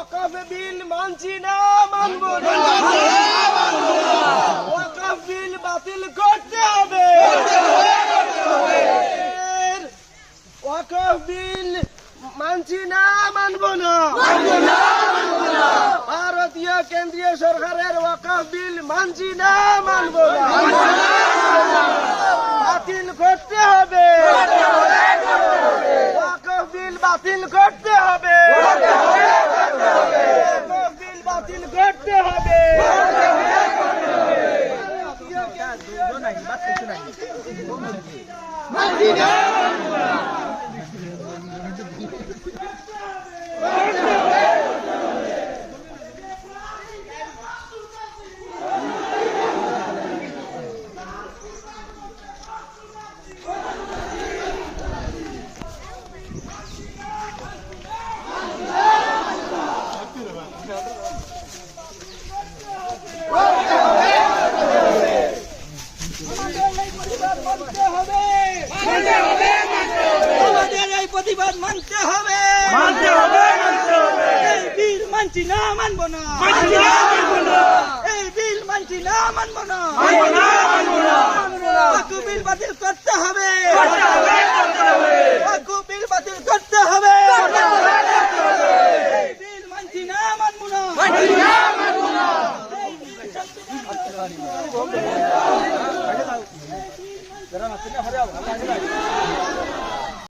ওয়াকফ বিল মানছি না, মানব না। ওয়াকফ বিল বাতিল করতে হবে। ওয়াকফ বিল মানছি না, মানব না। ভারতীয় কেন্দ্রীয় সরকারের ওয়াকফ বিল মানছি না, মানব না। বাতিল করতে হবে। বাতিল করতে হবে। ওয়াকফ মানতে হবে। মানতে হবে মানতে হবে। আমাদের এই প্রতিবাদ মানতে হবে। মানতে হবে মানতে হবে। এই বিল মানছি না মানব না। মানছি না মানব না। এই বিল মানছি না মানব না। মানব না মানব না। আকু বিল বাতিল করতে হবে। করতে হবে করতে হবে। আকু বিল বাতিল করতে হবে। করতে হবে করতে হবে। এই বিল মানছি না মানব না। মানছি না মানব না। এই বিল চলতে না। जरा